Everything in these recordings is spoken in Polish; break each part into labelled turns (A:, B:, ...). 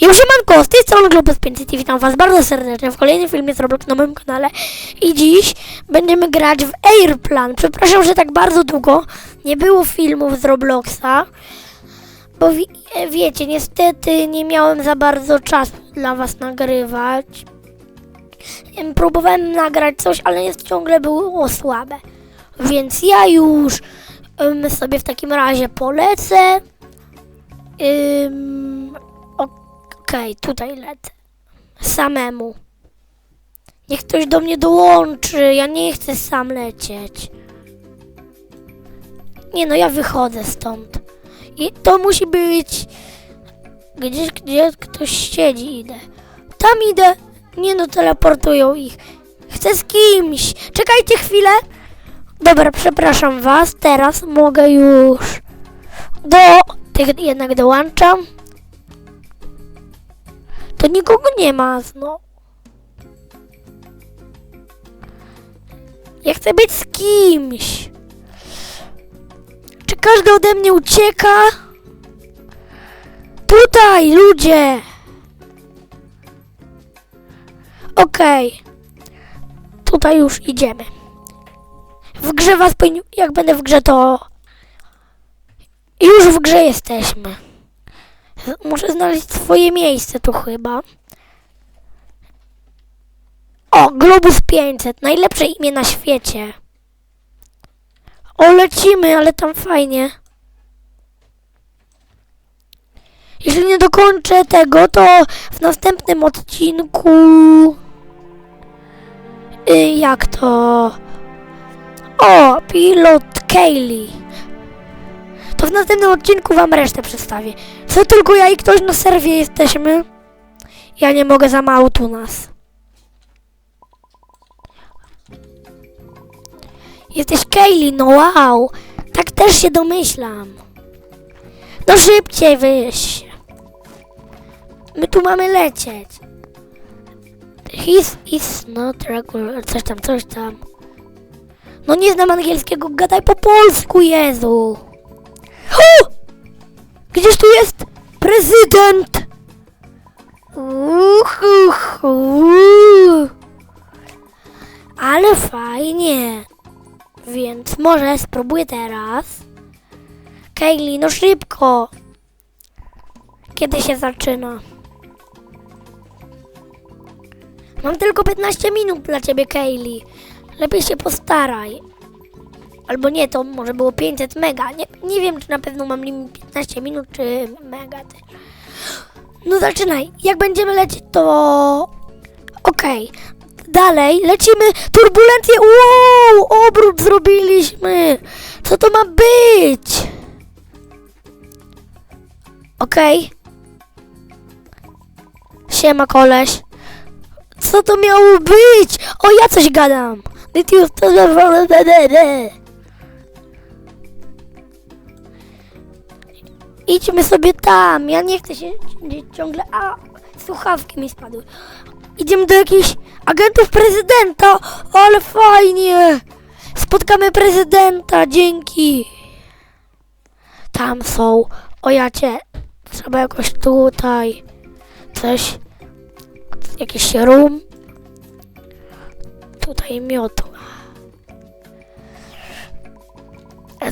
A: Już siemanko, z tej strony Globus 500 i witam was bardzo serdecznie w kolejnym filmie z Roblox na moim kanale i dziś będziemy grać w Airplan. Przepraszam, że tak bardzo długo nie było filmów z Robloxa, bo wi e, wiecie, niestety nie miałem za bardzo czasu dla was nagrywać. Em, Próbowałem nagrać coś, ale jest ciągle było słabe, więc ja już em, sobie w takim razie polecę. Ym, Okej, tutaj lecę. Samemu. Niech ktoś do mnie dołączy. Ja nie chcę sam lecieć. Nie no, ja wychodzę stąd. I to musi być gdzieś, gdzie ktoś siedzi. Idę. Tam idę. Nie no, teleportują ich. Chcę z kimś. Czekajcie chwilę. Dobra, przepraszam was. Teraz mogę już do tych jednak dołączam. To nikogo nie ma, no. Ja chcę być z kimś. Czy każdy ode mnie ucieka? Tutaj, ludzie! Okej. Tutaj już idziemy. W grze was. Jak będę w grze, to... Już w grze jesteśmy. Muszę znaleźć swoje miejsce tu chyba. O, Globus 500. Najlepsze imię na świecie. O, lecimy, ale tam fajnie. Jeśli nie dokończę tego, to w następnym odcinku... Y, jak to... O, pilot Kaylee. To w następnym odcinku wam resztę przedstawię. Co tylko ja i ktoś na serwie jesteśmy? Ja nie mogę za mało tu nas. Jesteś Kaylee, no wow. Tak też się domyślam. No szybciej wyjść. My tu mamy lecieć. He's is not regular. Coś tam, coś tam. No nie znam angielskiego, gadaj po polsku, Jezu. O! Gdzież tu jest prezydent? Uhuhu. Ale fajnie. Więc może spróbuję teraz. Kaylee, no szybko. Kiedy się zaczyna? Mam tylko 15 minut dla ciebie, Kaylee. Lepiej się postaraj. Albo nie, to może było 500 mega. Nie, nie wiem, czy na pewno mam limit 15 minut, czy mega. też. No zaczynaj. Jak będziemy lecieć, to... Okej. Dalej, lecimy. Turbulencje. Wow! Obrót zrobiliśmy. Co to ma być? Okej. Siema, koleś. Co to miało być? O, ja coś gadam. Ty już Idźmy sobie tam. Ja nie chcę się ciągle. A, słuchawki mi spadły. Idziemy do jakichś agentów prezydenta. Ale fajnie. Spotkamy prezydenta. Dzięki. Tam są. O ja cię. Trzeba jakoś tutaj. Coś. Jakiś room. Tutaj miotła.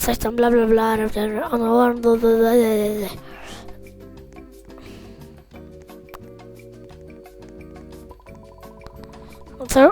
A: Coś tam bla bla bla. bla. No co?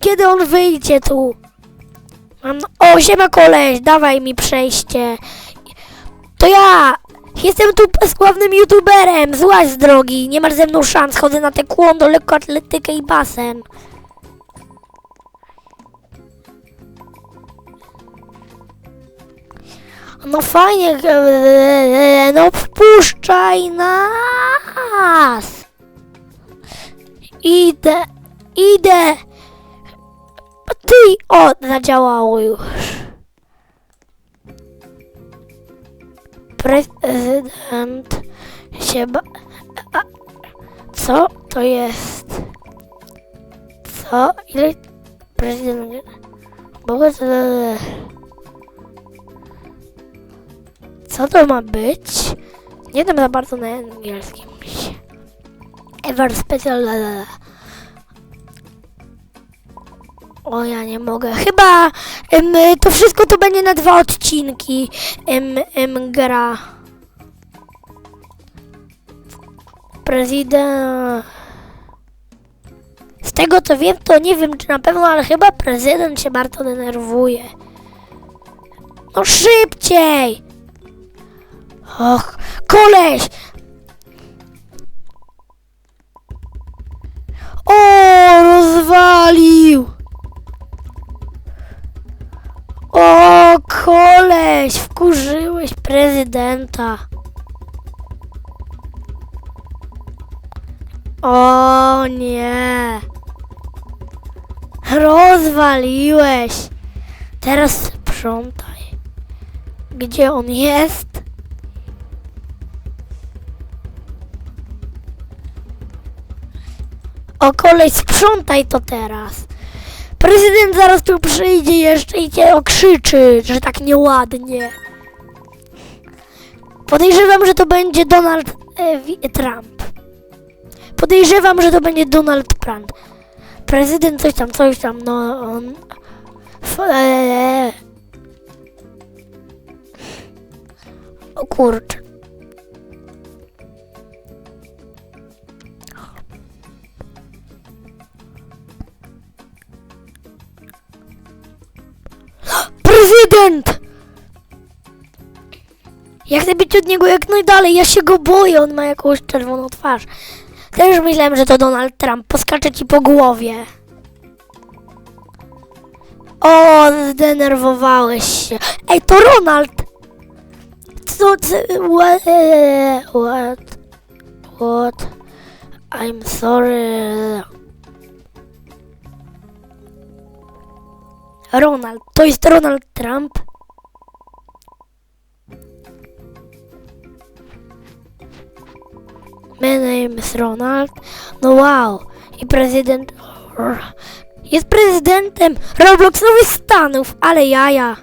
A: Kiedy on wyjdzie tu? Mam... O, koleś, dawaj mi przejście. To ja! Jestem tu sławnym youtuberem, złaź z drogi, nie masz ze mną szans, chodzę na taekwondo, lekkoatletykę i basen. No fajnie, e, no wpuszczaj nas. Idę, idę. Ty, o, zadziałało już. Prezydent się ba... A, co to jest? Co? Ile... Prezydent... Bo... Co to ma być? Nie wiem za bardzo na angielskim. Ever special. la, la, la. O, ja nie mogę. Chyba em, to wszystko to będzie na dwa odcinki. Em, em, gra. Prezydent. Z tego co wiem, to nie wiem czy na pewno, ale chyba prezydent się bardzo denerwuje. No szybciej! Och, koleś! O, rozwalił! O, koleś, wkurzyłeś prezydenta. O nie. Rozwaliłeś. Teraz sprzątaj. Gdzie on jest? O kolej, sprzątaj to teraz. Prezydent zaraz tu przyjdzie jeszcze i cię okrzyczy, że tak nieładnie. Podejrzewam, że to będzie Donald e, Wi- Trump. Podejrzewam, że to będzie Donald Trump. Prezydent coś tam, coś tam, no on... F, e, o kurczę. Prezydent! Ja chcę być od niego jak najdalej, ja się go boję, on ma jakąś czerwoną twarz. Też myślałem, że to Donald Trump, poskacze ci po głowie. O, zdenerwowałeś się. Ej, to Ronald! Co, co, what, what, what, I'm sorry. Ronald, to jest Donald Trump? My name is Ronald. No wow. I prezydent... Jest prezydentem Robloxowych Stanów, ale jaja.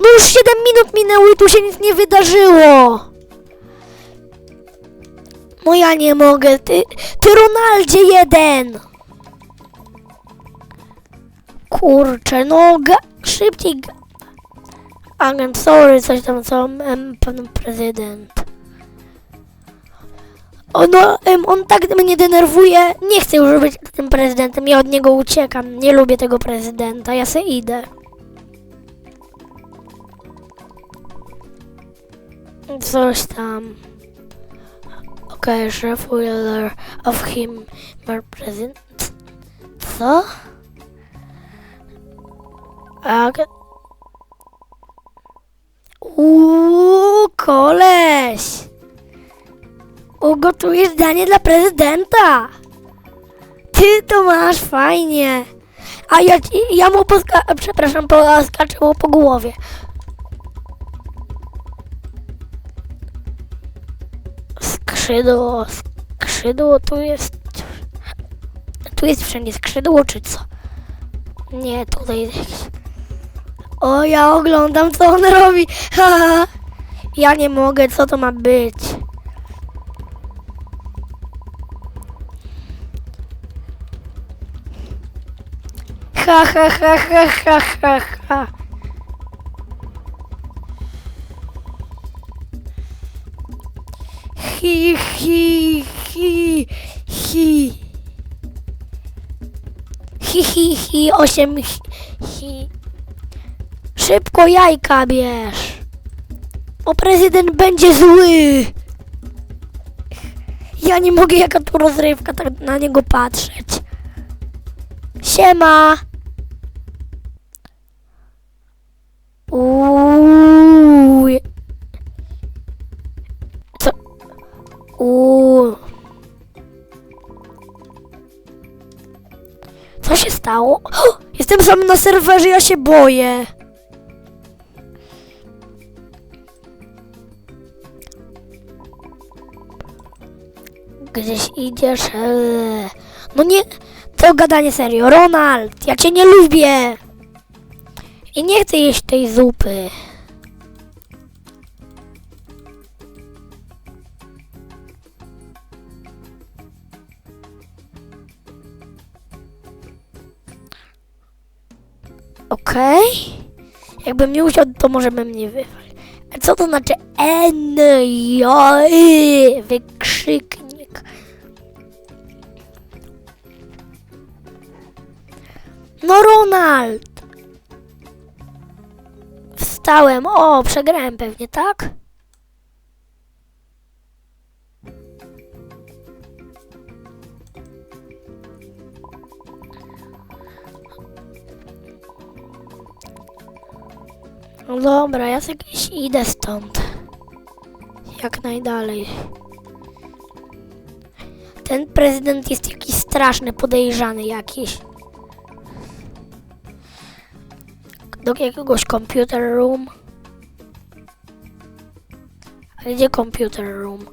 A: No już 7 minut minęły i tu się nic nie wydarzyło. No ja nie mogę. Ty, ty Ronaldzie jeden. Kurczę, no ga, szybciej. Ga. I'm sorry, coś tam, co em, pan prezydent. O, no, em, on tak mnie denerwuje. Nie chcę już być tym prezydentem. Ja od niego uciekam. Nie lubię tego prezydenta. Ja se idę. Coś tam. Okej, szef will of him, my president. Co? A, ge- Uuu, koleś! Ugotujesz danie dla prezydenta! Ty to masz fajnie! A ja, ja mu poska- przepraszam, poskaczę po głowie. Skrzydło, skrzydło tu jest... Tu jest wszędzie skrzydło, czy co? Nie, tutaj jest. O, ja oglądam, co on robi. Ha. Ja nie mogę, co to ma być? Ha, ha, ha, ha, ha, ha, ha. Hi, hi, hi, hi. Hi, hi, hi, osiem hi, hi. Szybko jajka bierz. O, prezydent będzie zły. Ja nie mogę, jaka tu rozrywka, tak na niego patrzeć. Siema. Uuu. Co? Co się stało? Jestem sam na serwerze, ja się boję. gdzieś idziesz. E, no nie, to gadanie serio. Ronald, ja cię nie lubię. I nie chcę jeść tej zupy. Okej. Okay. Jakbym nie usiadł, to możemy mnie wywalić. Co to znaczy N, J, wykrzyknik? Ronald! Wstałem. O, przegrałem pewnie, tak? No dobra, ja sobie idę stąd. Jak najdalej. Ten prezydent jest jakiś straszny, podejrzany jakiś. Do jakiegoś computer room. Gdzie computer room?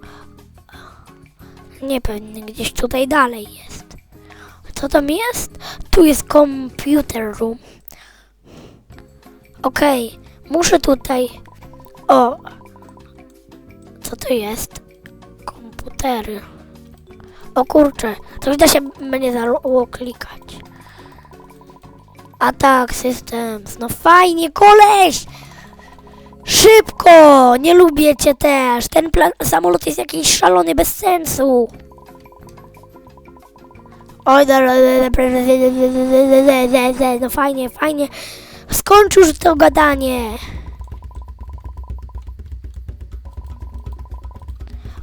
A: Nie pewnie, gdzieś tutaj dalej jest. Co tam jest? Tu jest computer room. Okej, muszę tutaj. O! Co to jest? Komputery. O kurczę, coś da się będzie dało klikać. Atak systems. No fajnie, koleś! Szybko! Nie lubię cię też. Ten plan, samolot jest jakiś szalony, bez sensu. Oj, no fajnie, fajnie. Skończ już to gadanie.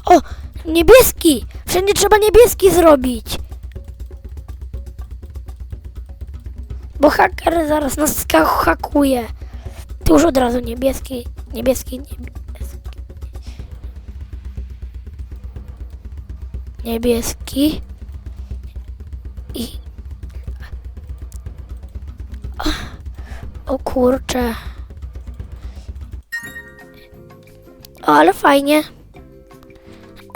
A: O, niebieski! Wszędzie trzeba niebieski zrobić. Bo haker zaraz nas hakuje. Tu już od razu niebieski, niebieski, niebieski. Niebieski. I... O kurcze. O, ale fajnie.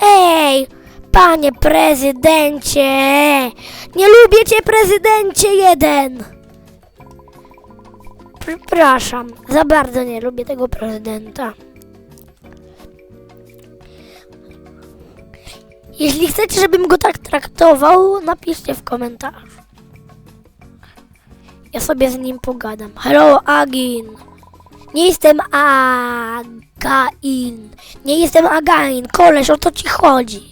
A: Ej, panie prezydencie! Nie lubię cię, prezydencie jeden! Przepraszam, za bardzo nie lubię tego prezydenta. Jeśli chcecie, żebym go tak traktował, napiszcie w komentarzu. Ja sobie z nim pogadam. Hello, Agin. Nie jestem Again. Nie jestem Again. Koleś, o to ci chodzi.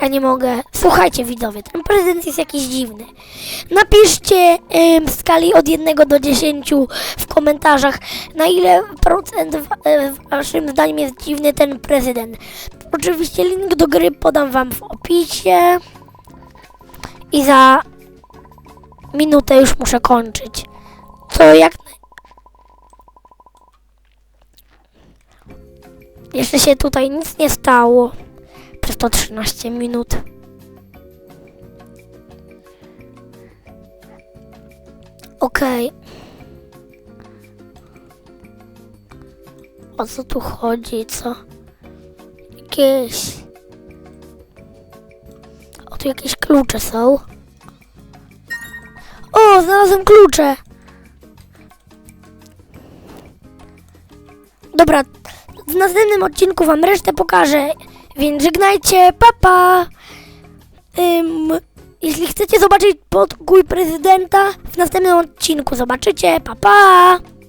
A: Ja nie mogę. Słuchajcie, widzowie, ten prezydent jest jakiś dziwny. Napiszcie w skali od 1 do 10 w komentarzach, na ile procent w, e, waszym zdaniem jest dziwny ten prezydent. Oczywiście link do gry podam wam w opisie. I za minutę już muszę kończyć. Co jak. Jeszcze się tutaj nic nie stało przez to 13 minut. Okej. O co tu chodzi, co? Jakieś... O, tu jakieś klucze są. O, znalazłem klucze. Dobra, w następnym odcinku wam resztę pokażę, więc żegnajcie, papa. Jeśli chcecie zobaczyć podkój prezydenta, w następnym odcinku zobaczycie, papa. Pa.